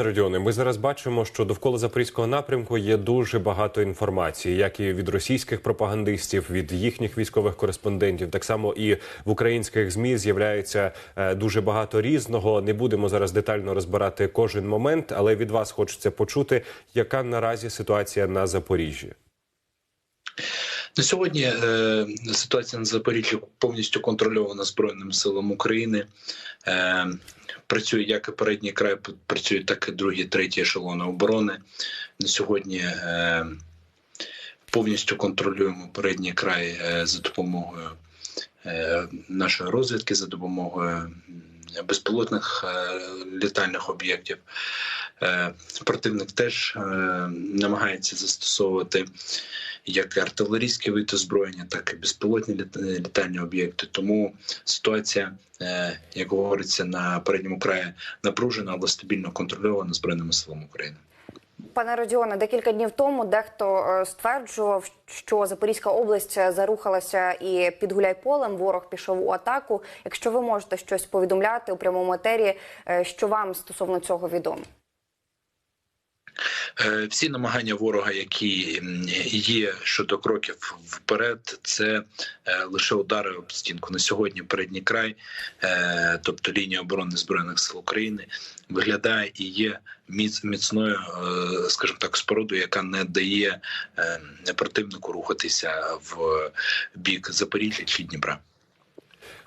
Родіоне, ми зараз бачимо, що довкола запорізького напрямку є дуже багато інформації, як і від російських пропагандистів, від їхніх військових кореспондентів. Так само і в українських змі з'являється е, дуже багато різного. Не будемо зараз детально розбирати кожен момент, але від вас хочеться почути, яка наразі ситуація на Запоріжжі. На сьогодні е, ситуація на Запоріжжі повністю контрольована Збройними силами України. Е, працює як і передній край, працює так і другі, треті ешелони оборони. На сьогодні е, повністю контролюємо передній край е, за допомогою е, нашої розвідки, за допомогою безпілотних е, літальних об'єктів. Е, противник теж е, намагається застосовувати як артилерійські види озброєння, так і безпілотні літ- літальні об'єкти. Тому ситуація, е, як говориться, на передньому краї напружена, але стабільно контрольована збройними силами України. Пане Родіоне, декілька днів тому дехто стверджував, що Запорізька область зарухалася і під Гуляйполем ворог пішов у атаку. Якщо ви можете щось повідомляти у прямому етері, що вам стосовно цього відомо? Е, Всі намагання ворога, які є щодо кроків вперед, це е, лише удари об стінку. На сьогодні передній край, е, тобто лінія оборони збройних сил України, виглядає і є міц, міцною, скажімо так, спорудою, яка не дає противнику рухатися в бік Запоріжжя чи Дніпра.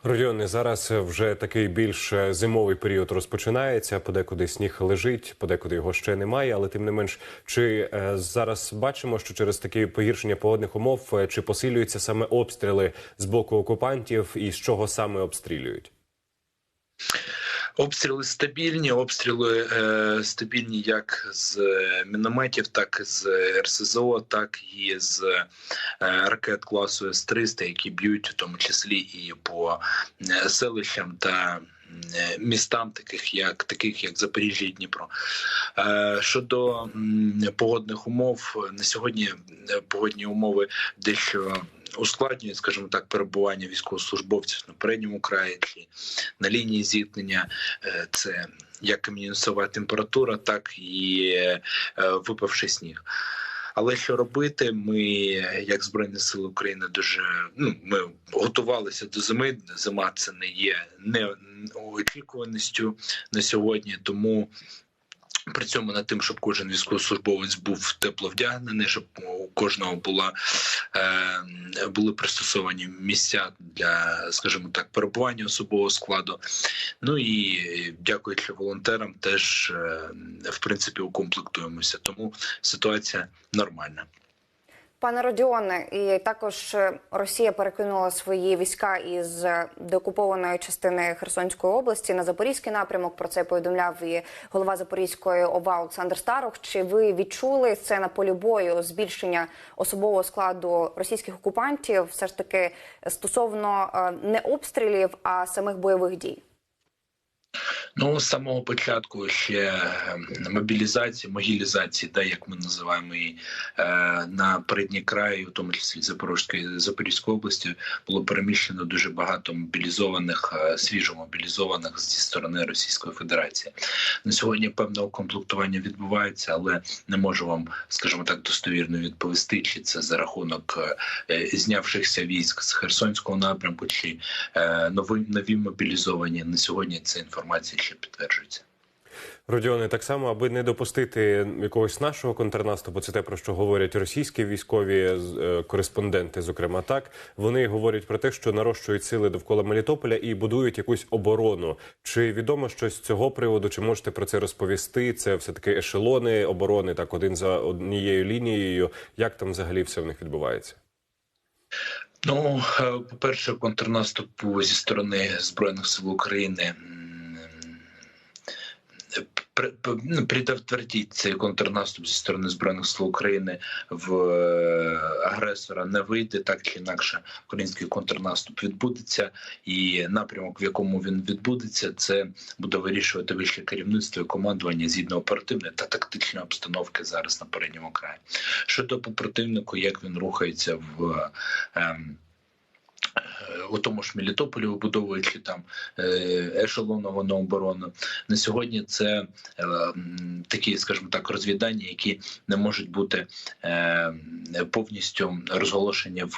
Родіоне, зараз вже такий більш е, зимовий період розпочинається. Подекуди сніг лежить, подекуди його ще немає. Але тим не менш, чи е, зараз бачимо, що через такі погіршення погодних умов е, чи посилюються саме обстріли з боку окупантів, і з чого саме обстрілюють? Обстріли стабільні, обстріли е, стабільні як з е, мінометів, так і з РСЗО, так і з е, ракет класу С-300, які б'ють у тому числі і по е, селищам та е, містам, таких як таких як Запоріжжя і Дніпро. Е, щодо погодних умов, на сьогодні е, погодні умови дещо ускладнюють, скажімо так, перебування військовослужбовців на передньому краї чи на лінії зіткнення. Е, Це як і мінусова температура, так і е, випавший сніг. Але що робити? Ми, як Збройні Сили України, дуже ну ми готувалися до зими. Зима це не є неочікуваністю на сьогодні, тому. Працюємо над тим, щоб кожен військовослужбовець був тепло вдягнений, щоб у кожного була е, були пристосовані місця для, скажімо так, перебування особового складу. Ну і дякуючи волонтерам, теж е, в принципі укомплектуємося. Тому ситуація нормальна. Пане Родіоне, і також е, Росія перекинула свої війська із е, деокупованої частини Херсонської області на Запорізький напрямок. Про це повідомляв і голова Запорізької ОВА Олександр Старох. Чи ви відчули це на полі бою збільшення особового складу російських окупантів? Все ж таки стосовно е, не обстрілів, а самих бойових дій? Ну, з самого початку ще е, мобілізації, могілізації, да, як ми називаємо її, е, на передній краї, у тому числі Запорізької Запорізької області, було переміщено дуже багато мобілізованих, е, свіжо мобілізованих зі сторони Російської Федерації. На сьогодні певне укомплектування відбувається, але не можу вам, скажімо так, достовірно відповісти, чи це за рахунок е, знявшихся військ з Херсонського напрямку, чи нові нові мобілізовані. На сьогодні ця інформація ще підтверджується. Родіоне, так само, аби не допустити якогось нашого контрнаступу, це те про що говорять російські військові е, кореспонденти. Зокрема, так вони говорять про те, що нарощують сили довкола Мелітополя і будують якусь оборону. Чи відомо щось з цього приводу? Чи можете про це розповісти? Це все таки ешелони оборони, так один за однією лінією. Як там взагалі все в них відбувається? Ну, е, по-перше, контрнаступ зі сторони Збройних сил України предотвратить цей контрнаступ зі сторони Збройних сил України в е, агресора не вийде так чи інакше. Український контрнаступ відбудеться, і напрямок, в якому він відбудеться, це буде вирішувати вище керівництво і командування згідно оперативної та тактичної обстановки зараз на передньому краї. Щодо по противнику, як він рухається в. ем, у тому ж Мелітополі, вибудовуючи там е, ешелоновану оборону. На сьогодні це е, такі, скажімо так, розвідання, які не можуть бути е, повністю розголошені в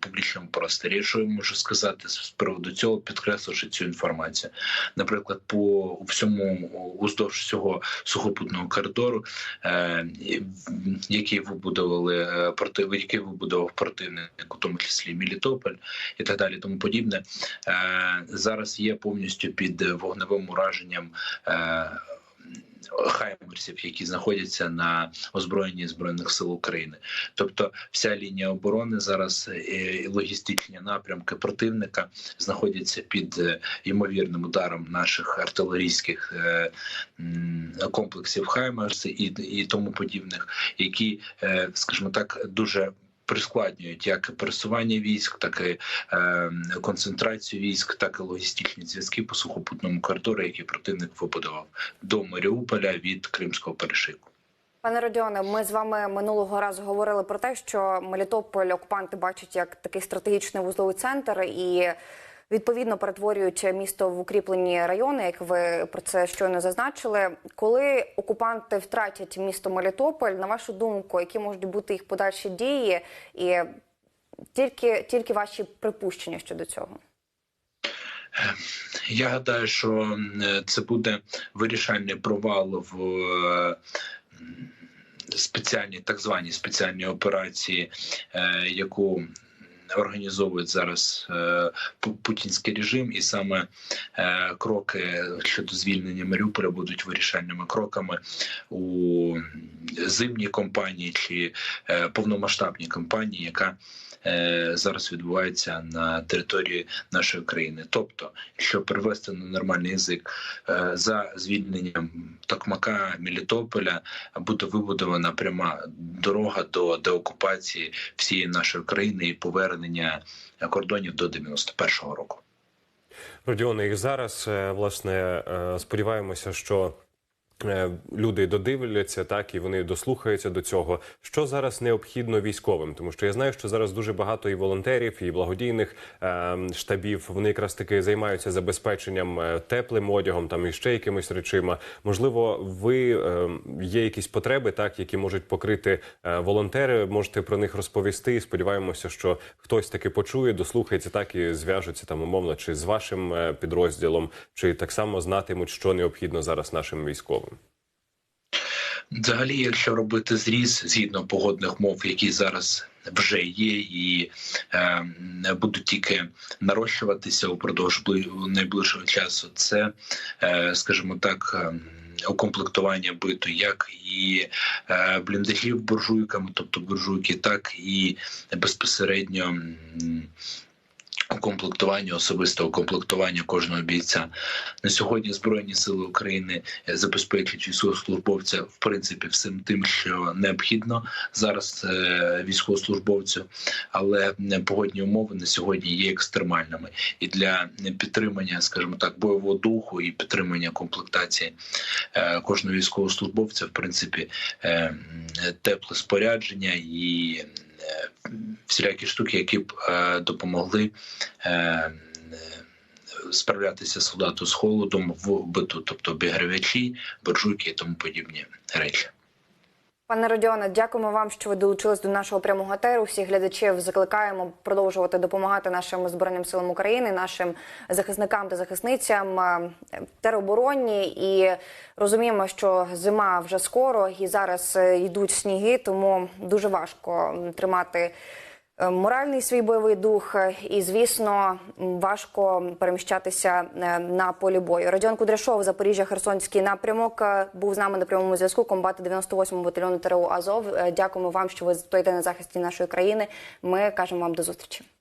публічному просторі. Що я можу сказати з приводу цього, підкресливши цю інформацію? Наприклад, по всьому уздовж всього сухопутного коридору, який вибудували який вибудував противник, у тому числі Мелітополь і так далі, тому подібне, е, зараз є повністю під вогневим ураженням. Е, Хаймерсів, які знаходяться на озброєнні збройних сил України, тобто вся лінія оборони зараз е, і логістичні напрямки противника знаходяться під ймовірним ударом наших артилерійських комплексів Хаймерс і, тому подібних, які, скажімо так, дуже прискладнюють як пересування військ, так і е, концентрацію військ, так і логістичні зв'язки по сухопутному коридору, який противник вибудував до Маріуполя від Кримського перешийку. Пане Родіоне, ми з вами минулого разу говорили про те, що Мелітополь окупанти бачать як такий стратегічний вузловий центр і відповідно перетворюють місто в укріплені райони, як ви про це щойно зазначили. Коли окупанти втратять місто Мелітополь, на вашу думку, які можуть бути їх подальші дії, і тільки, тільки ваші припущення щодо цього? Я гадаю, що е, це буде вирішальний провал в е, спеціальній, так званій спеціальній операції, е, яку організовують зараз е, путінський режим, і саме е, кроки щодо звільнення Маріуполя будуть вирішальними кроками у зимній кампанії чи е, повномасштабній кампанії, яка зараз відбувається на території нашої країни. Тобто, якщо перевести на нормальний язик, е, за звільненням Токмака Мелітополя буде вибудована пряма дорога до деокупації всієї нашої країни і повернення кордонів до 91-го року. Родіоне, і зараз е, власне е, сподіваємося, що. Е, Люди додивляться так і вони дослухаються до цього. Що зараз необхідно військовим? Тому що я знаю, що зараз дуже багато і волонтерів, і благодійних е, штабів. Вони якраз таки займаються забезпеченням е, теплим одягом, там і ще якимись речима. Можливо, ви є якісь потреби, так які можуть покрити волонтери. Можете про них розповісти. І сподіваємося, що хтось таки почує, дослухається, так і зв'яжуться там умовно, чи з вашим підрозділом, чи так само знатимуть, що необхідно зараз нашим військовим. Взагалі, якщо робити зріз згідно погодних мов, які зараз вже є, і е, будуть тільки нарощуватися упродовж найближчого часу, це, е, скажімо так. е, Укомплектування биту як і е, бліндажів буржуйками, тобто буржуйки, так і безпосередньо укомплектування, особисте укомплектування кожного бійця. На сьогодні Збройні Сили України е, забезпечують військовослужбовця в принципі всім тим, що необхідно зараз е, військовослужбовцю, але погодні умови на сьогодні є екстремальними. І для підтримання, скажімо так, бойового духу і підтримання комплектації е, кожного військовослужбовця, в принципі, тепле спорядження і всілякі штуки, які б е, допомогли. е, Справлятися солдату з холодом в биту, тобто обігрівачі, буржуйки і тому подібні речі. Пане Родіоне, дякуємо вам, що ви долучились до нашого прямого етеру. Всіх глядачів закликаємо продовжувати допомагати нашим збройним силам України, нашим захисникам та захисницям е, теробороні. І розуміємо, що зима вже скоро і зараз е, йдуть сніги, тому дуже важко тримати. Е, Моральний свій бойовий дух, е, і звісно, важко переміщатися е, на полі бою. Радіон Кудряшов, Запоріжжя, Херсонський напрямок був з нами на прямому зв'язку. Комбат 98-го батальйону ТРУ Азов. Дякуємо вам, що ви стоїте на захисті нашої країни. Ми кажемо вам до зустрічі.